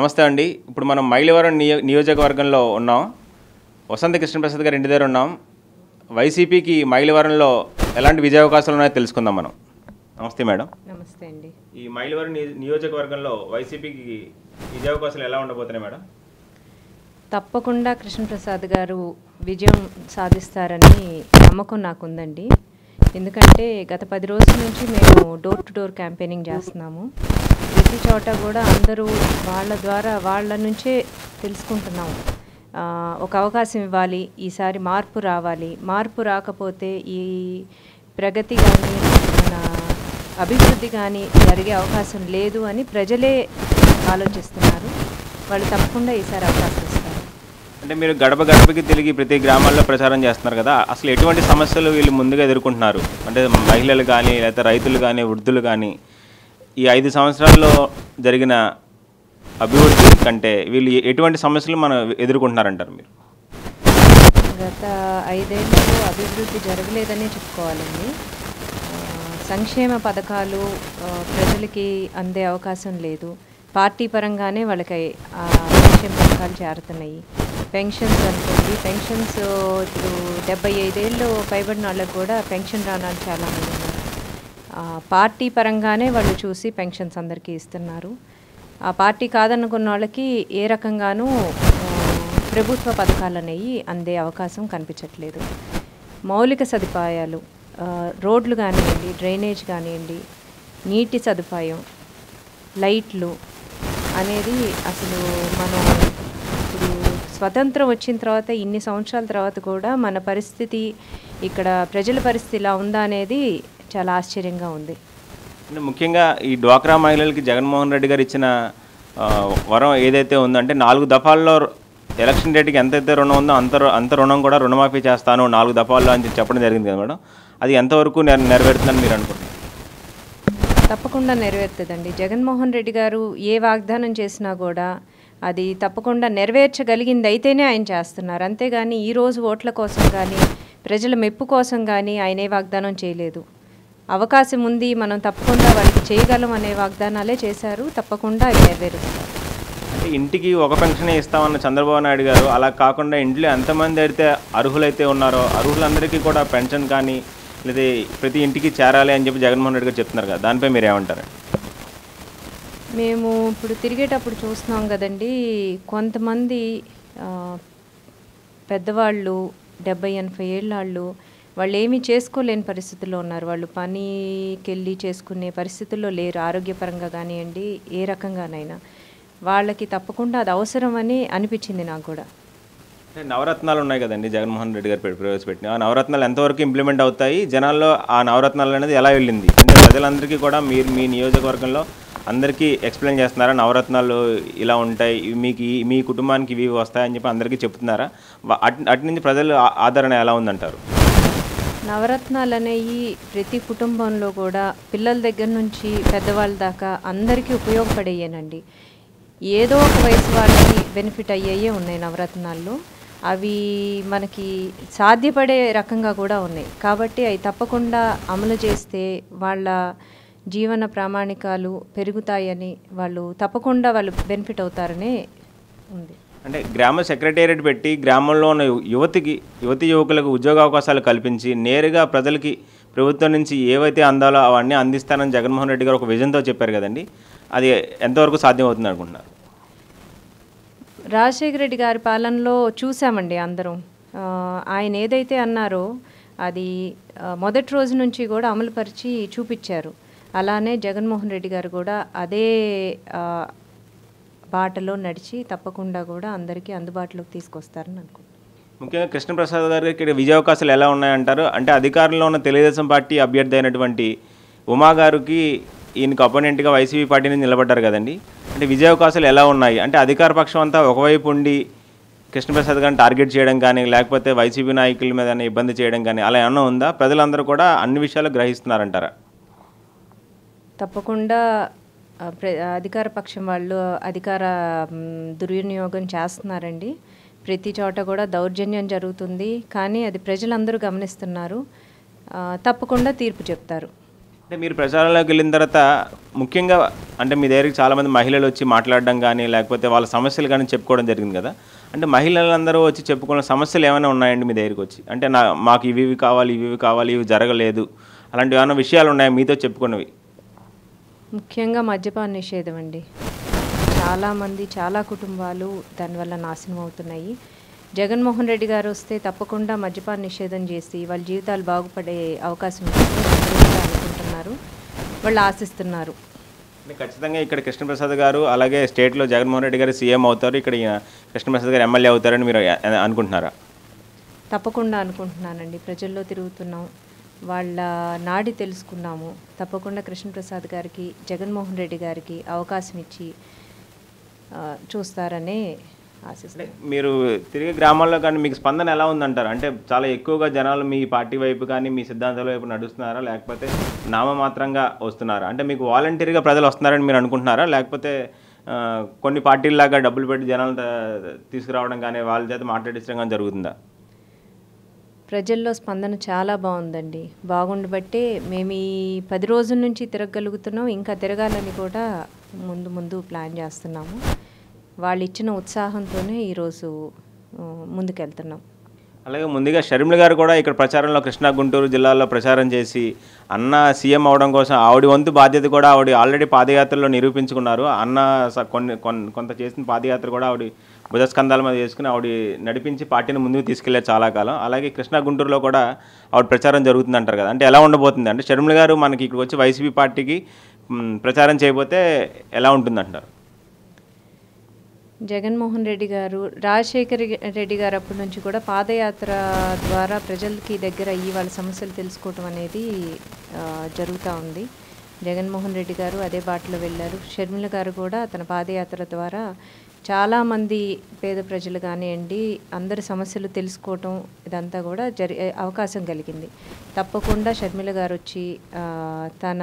నమస్తే అండి. ఇప్పుడు మనం మైలవరం నియో నియోజకవర్గంలో ఉన్నాం. వసంత కృష్ణప్రసాద్ గారి ఇంటి దగ్గర ఉన్నాం. వైసీపీకి మైలవరంలో ఎలాంటి విజయావకాశాలు ఉన్నాయో తెలుసుకుందాం మనం. నమస్తే మేడం. నమస్తే అండి. ఈ మైలవరం నియో- నియోజకవర్గంలో వైసీపీకి విజయావకాశాలు ఎలా ఉండబోతున్నాయి మేడం? తప్పకుండా కృష్ణప్రసాద్ గారు విజయం సాధిస్తారని నమ్మకం నాకుందండి. ఎందుకంటే గత పది రోజుల నుంచి మేము డోర్ టు డోర్ క్యాంపెయినింగ్ చేస్తున్నాము. ప్రతి చోట కూడా అందరూ వాళ్ళ ద్వారా వాళ్ళ నుంచే తెలుసుకుంటున్నాము. ఒక అవకాశం ఇవ్వాలి ఈసారి మార్పు రావాలి. మార్పు రాకపోతే ఈ ప్రగతి కానీ మన అభివృద్ధి కానీ జరిగే అవకాశం లేదు అని ప్రజలే ఆలోచిస్తున్నారు. వాళ్ళు తప్పకుండా ఈసారి అవకాశం ఇస్తారు. అంటే మీరు గడప గడపకి తిరిగి ప్రతి గ్రామాల్లో ప్రచారం చేస్తున్నారు కదా అసలు ఎటువంటి సమస్యలు వీళ్ళు ముందుగా ఎదుర్కొంటున్నారు? అంటే మహిళలు కానీ లేకపోతే రైతులు కానీ వృద్ధులు కానీ ఈ ఐదు సంవత్సరాల్లో జరిగిన అభివృద్ధి కంటే వీళ్ళు ఎటువంటి సమస్యలు మనం ఎదుర్కొంటున్నారంటారు మీరు? గత ఐదేళ్ళలో అభివృద్ధి జరగలేదనే చెప్పుకోవాలండి. సంక్షేమ పథకాలు ప్రజలకి అందే అవకాశం లేదు. పార్టీ పరంగానే వాళ్ళకి సంక్షేమ పథకాలు చేరుతున్నాయి. పెన్షన్స్ అనుకోండి పెన్షన్స్ ఇప్పుడు డెబ్బై ఐదేళ్ళు పైబడిన వాళ్ళకి కూడా పెన్షన్ రావడానికి చాలామంది పార్టీ పరంగానే వాళ్ళు చూసి పెన్షన్స్ అందరికీ ఇస్తున్నారు. ఆ పార్టీ కాదనుకున్న వాళ్ళకి ఏ రకంగానూ ప్రభుత్వ పథకాలు అనేవి అందే అవకాశం కనిపించట్లేదు. మౌలిక సదుపాయాలు రోడ్లు కానివ్వండి డ్రైనేజ్ కానివ్వండి నీటి సదుపాయం లైట్లు అనేది అసలు మనం ఇప్పుడు స్వతంత్రం వచ్చిన తర్వాత ఇన్ని సంవత్సరాల తర్వాత కూడా మన పరిస్థితి ఇక్కడ ప్రజల పరిస్థితి ఇలా ఉందా అనేది చాలా ఆశ్చర్యంగా ఉంది. అంటే ముఖ్యంగా ఈ డ్వాక్రా మహిళలకి జగన్మోహన్ రెడ్డి గారు ఇచ్చిన వరం ఏదైతే ఉందో అంటే నాలుగు దఫాల్లో ఎలక్షన్ డేట్కి ఎంతైతే రుణం ఉందో అంత అంత రుణం కూడా రుణమాఫీ చేస్తాను నాలుగు దఫాల్లో అని చెప్పి చెప్పడం జరిగింది కదా మేడం. అది ఎంతవరకు నెర నెరవేరుతుందని మీరు అనుకుంటున్నారు? తప్పకుండా నెరవేరుతుందండి. జగన్మోహన్ రెడ్డి గారు ఏ వాగ్దానం చేసినా కూడా అది తప్పకుండా నెరవేర్చగలిగింది అయితేనే ఆయన చేస్తున్నారు. అంతేగాని ఈ రోజు ఓట్ల కోసం కానీ ప్రజల మెప్పు కోసం కానీ ఆయన ఏ వాగ్దానం చేయలేదు. అవకాశం ఉంది మనం తప్పకుండా వాళ్ళకి చేయగలం అనే వాగ్దానాలే చేశారు. తప్పకుండా నెరవేరుస్తారు అంటే ఇంటికి ఒక పెన్షన్ ఇస్తామన్న చంద్రబాబు నాయుడు గారు అలా కాకుండా ఇంట్లో ఎంతమంది అయితే అర్హులైతే ఉన్నారో అర్హులందరికీ కూడా పెన్షన్ కానీ లేదా ప్రతి ఇంటికి చేరాలి అని చెప్పి జగన్మోహన్ రెడ్డి గారు చెప్తున్నారు కదా దానిపై మీరు ఏమంటారు? మేము ఇప్పుడు తిరిగేటప్పుడు చూస్తున్నాం కదండి కొంతమంది పెద్దవాళ్ళు డెబ్బై ఎనభై ఏళ్ళ వాళ్ళు వాళ్ళు ఏమీ చేసుకోలేని పరిస్థితుల్లో ఉన్నారు. వాళ్ళు పనికి వెళ్ళి చేసుకునే పరిస్థితుల్లో లేరు. ఆరోగ్యపరంగా కానివ్వండి ఏ రకంగానైనా. వాళ్ళకి తప్పకుండా అది అవసరమని అనిపించింది నాకు కూడా. నవరత్నాలు ఉన్నాయి కదండి జగన్మోహన్ రెడ్డి గారు ప్రవేశపెట్టిన. ఆ నవరత్నాలు ఎంతవరకు ఇంప్లిమెంట్ అవుతాయి? జనాల్లో ఆ నవరత్నాలు అనేది ఎలా వెళ్ళింది? అంటే ప్రజలందరికీ కూడా మీరు మీ నియోజకవర్గంలో అందరికీ ఎక్స్ప్లెయిన్ చేస్తున్నారా? నవరత్నాలు ఇలా ఉంటాయి మీకు మీ కుటుంబానికి ఇవి వస్తాయని చెప్పి అందరికీ చెప్తున్నారా? అటు అటు నుంచి ప్రజలు ఆదరణ ఎలా ఉందంటారు? నవరత్నాలు అనేవి ప్రతి కుటుంబంలో కూడా పిల్లల దగ్గర నుంచి పెద్దవాళ్ళ దాకా అందరికీ ఉపయోగపడేయేనండి. ఏదో ఒక వయసు వాళ్ళకి బెనిఫిట్ అయ్యాయే ఉన్నాయి నవరత్నాల్లో. అవి మనకి సాధ్యపడే రకంగా కూడా ఉన్నాయి. కాబట్టి అవి తప్పకుండా అమలు చేస్తే వాళ్ళ జీవన ప్రామాణికాలు పెరుగుతాయని వాళ్ళు తప్పకుండా వాళ్ళు బెనిఫిట్ అవుతారనే ఉంది. అంటే గ్రామ సెక్రటేరియట్ పెట్టి గ్రామంలో ఉన్న యువతికి యువతి యువకులకు ఉద్యోగ అవకాశాలు కల్పించి నేరుగా ప్రజలకి ప్రభుత్వం నుంచి ఏవైతే అందాలో అవన్నీ అందిస్తానని జగన్మోహన్ రెడ్డి గారు ఒక విజన్తో చెప్పారు కదండి. అది ఎంతవరకు సాధ్యం అవుతుంది అనుకుంటున్నారు? రాజశేఖర రెడ్డి గారి పాలనలో చూసామండి అందరం. ఆయన ఏదైతే అన్నారో అది మొదటి రోజు నుంచి కూడా అమలుపరిచి చూపించారు. అలానే జగన్మోహన్ రెడ్డి గారు కూడా అదే బాటలో నడిచి తప్పకుండా కూడా అందరికీ అందుబాటులోకి తీసుకొస్తారని అనుకుంటున్నాను. ముఖ్యంగా కృష్ణప్రసాద్ గారికి ఇక్కడ విజయావకాశాలు ఎలా ఉన్నాయంటారు? అంటే అధికారంలో ఉన్న తెలుగుదేశం పార్టీ అభ్యర్థి అయినటువంటి ఉమా గారికి ఈయనకు అపోనెంట్గా వైసీపీ పార్టీ నుంచి నిలబడ్డారు కదండి. అంటే విజయావకాశాలు ఎలా ఉన్నాయి? అంటే అధికార పక్షం అంతా ఒకవైపు ఉండి కృష్ణప్రసాద్ గారిని టార్గెట్ చేయడం కానీ లేకపోతే వైసీపీ నాయకుల మీద ఇబ్బంది చేయడం కానీ అలా ఏమన్నా ఉందా? ప్రజలందరూ కూడా అన్ని విషయాలు గ్రహిస్తున్నారంటారా? తప్పకుండా అధికార పక్షం వాళ్ళు అధికార దుర్వినియోగం చేస్తున్నారండి. ప్రతి చోట కూడా దౌర్జన్యం జరుగుతుంది. కానీ అది ప్రజలందరూ గమనిస్తున్నారు. తప్పకుండా తీర్పు చెప్తారు. అంటే మీరు ప్రచారంలోకి వెళ్ళిన తర్వాత ముఖ్యంగా అంటే మీ దగ్గరికి చాలామంది మహిళలు వచ్చి మాట్లాడడం కానీ లేకపోతే వాళ్ళ సమస్యలు కానీ చెప్పుకోవడం జరిగింది కదా. అంటే మహిళలందరూ వచ్చి చెప్పుకున్న సమస్యలు ఏమైనా ఉన్నాయండి మీ దగ్గరికి వచ్చి? అంటే నా మాకు ఇవి ఇవి కావాలి ఇవి ఇవి కావాలి ఇవి జరగలేదు. అలాంటి ఏమైనా విషయాలు ఉన్నాయా? మీతో చెప్పుకున్నవి. ముఖ్యంగా మద్యపాన నిషేధం అండి. చాలామంది చాలా కుటుంబాలు దానివల్ల నాశనం అవుతున్నాయి. జగన్మోహన్ రెడ్డి గారు వస్తే తప్పకుండా మద్యపాన నిషేధం చేసి వాళ్ళ జీవితాలు బాగుపడే అవకాశం అనుకుంటున్నారు. వాళ్ళు ఆశిస్తున్నారు. ఖచ్చితంగా ఇక్కడ కృష్ణప్రసాద్ గారు అలాగే స్టేట్లో జగన్మోహన్ రెడ్డి గారు సీఎం అవుతారు ఇక్కడ కృష్ణప్రసాద్ గారు ఎమ్మెల్యే అవుతారని మీరు అనుకుంటున్నారా? తప్పకుండా అనుకుంటున్నానండి. ప్రజల్లో తిరుగుతున్నాం. వాళ్ళ నాడి తెలుసుకున్నాము. తప్పకుండా కృష్ణప్రసాద్ గారికి జగన్మోహన్ రెడ్డి గారికి అవకాశం ఇచ్చి చూస్తారని చూస్తారనే మీరు తిరిగే గ్రామాల్లో కానీ మీకు స్పందన ఎలా ఉందంటారు? అంటే చాలా ఎక్కువగా జనాలు మీ పార్టీ వైపు కానీ మీ సిద్ధాంతాల వైపు నడుస్తున్నారా? లేకపోతే నామమాత్రంగా వస్తున్నారా? అంటే మీకు వాలంటీర్గా ప్రజలు వస్తున్నారని మీరు అనుకుంటున్నారా? లేకపోతే కొన్ని పార్టీల్లాగా డబ్బులు పెట్టి జనాలు తీసుకురావడం కానీ వాళ్ళ చేత మాట్లాడించడం కానీ జరుగుతుందా? ప్రజల్లో స్పందన చాలా బాగుందండి. బాగుండబట్టే మేము ఈ పది రోజుల నుంచి తిరగగలుగుతున్నాం. ఇంకా తిరగాలని కూడా ముందు ముందు ప్లాన్ చేస్తున్నాము. వాళ్ళు ఇచ్చిన ఉత్సాహంతోనే ఈరోజు ముందుకెళ్తున్నాం. అలాగే ముందుగా షర్మిల గారు కూడా ఇక్కడ ప్రచారంలో కృష్ణా గుంటూరు జిల్లాలో ప్రచారం చేసి అన్న సీఎం అవడం కోసం ఆవిడ వంతు బాధ్యత కూడా ఆవిడ ఆల్రెడీ పాదయాత్రలో నిరూపించుకున్నారు. అన్న స- కొన్ని కొన్- కొంత చేసిన పాదయాత్ర కూడా ఆవిడ భుజస్కంధాల మీద వేసుకుని ఆవిడ నడిపించి పార్టీని ముందుకు తీసుకెళ్ళే చాలా కాలం. అలాగే కృష్ణా గుంటూరులో కూడా ఆవిడ ప్రచారం జరుగుతుంది అంటారు కదా. అంటే ఎలా ఉండబోతుంది? అంటే షర్మిల గారు మనకి ఇక్కడ వచ్చి వైసీపీ పార్టీకి ప్రచారం చేయబోతే ఎలా ఉంటుంది అంటారు జగన్మోహన్ రెడ్డి గారు రాజశేఖర్ రెడ్డి గారు అప్పటి నుంచి కూడా పాదయాత్ర ద్వారా ప్రజలకి దగ్గర అయ్యి వాళ్ళ సమస్యలు తెలుసుకోవటం అనేది జరుగుతూ ఉంది. జగన్మోహన్ రెడ్డి గారు అదే బాటలో వెళ్ళారు. షర్మిల గారు కూడా తన పాదయాత్ర ద్వారా చాలామంది పేద ప్రజలు కానివ్వండి అందరి సమస్యలు తెలుసుకోవటం ఇదంతా కూడా జరి అవకాశం కలిగింది. తప్పకుండా షర్మిల గారు వచ్చి తన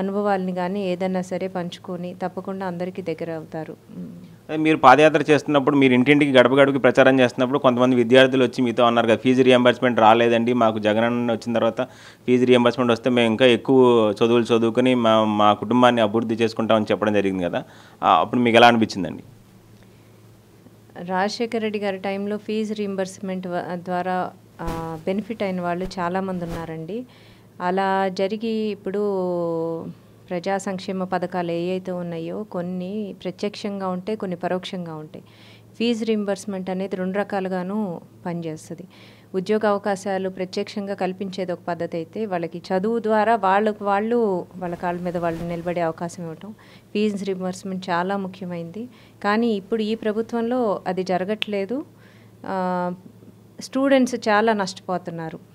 అనుభవాల్ని కానీ ఏదన్నా సరే పంచుకొని తప్పకుండా అందరికీ దగ్గర అవుతారు మీరు పాదయాత్ర చేస్తున్నప్పుడు మీరు ఇంటింటికి గడప గడపకి ప్రచారం చేస్తున్నప్పుడు కొంతమంది విద్యార్థులు వచ్చి మీతో అన్నారు కదా ఫీజు రియంబర్స్మెంట్ రాలేదండి మాకు జగన్ అన్న వచ్చిన తర్వాత ఫీజు రియంబర్స్మెంట్ వస్తే మేము ఇంకా ఎక్కువ చదువులు చదువుకుని మా మా కుటుంబాన్ని అభివృద్ధి చేసుకుంటామని చెప్పడం జరిగింది కదా. అప్పుడు మీకు ఎలా అనిపించిందండి? రాజశేఖర రెడ్డి గారి టైంలో ఫీజు రియంబర్స్మెంట్ ద్వారా బెనిఫిట్ అయిన వాళ్ళు చాలామంది ఉన్నారండి. అలా జరిగి ఇప్పుడు ప్రజా సంక్షేమ పథకాలు ఏవైతే ఉన్నాయో కొన్ని ప్రత్యక్షంగా ఉంటాయి కొన్ని పరోక్షంగా ఉంటాయి. ఫీజు రీంబర్స్మెంట్ అనేది రెండు రకాలుగాను పనిచేస్తుంది. ఉద్యోగ అవకాశాలు ప్రత్యక్షంగా కల్పించేది ఒక పద్ధతి అయితే వాళ్ళకి చదువు ద్వారా వాళ్ళకు వాళ్ళు వాళ్ళ కాళ్ళ మీద వాళ్ళు నిలబడే అవకాశం ఇవ్వటం. ఫీజు రీంబర్స్మెంట్ చాలా ముఖ్యమైంది. కానీ ఇప్పుడు ఈ ప్రభుత్వంలో అది జరగట్లేదు. స్టూడెంట్స్ చాలా నష్టపోతున్నారు.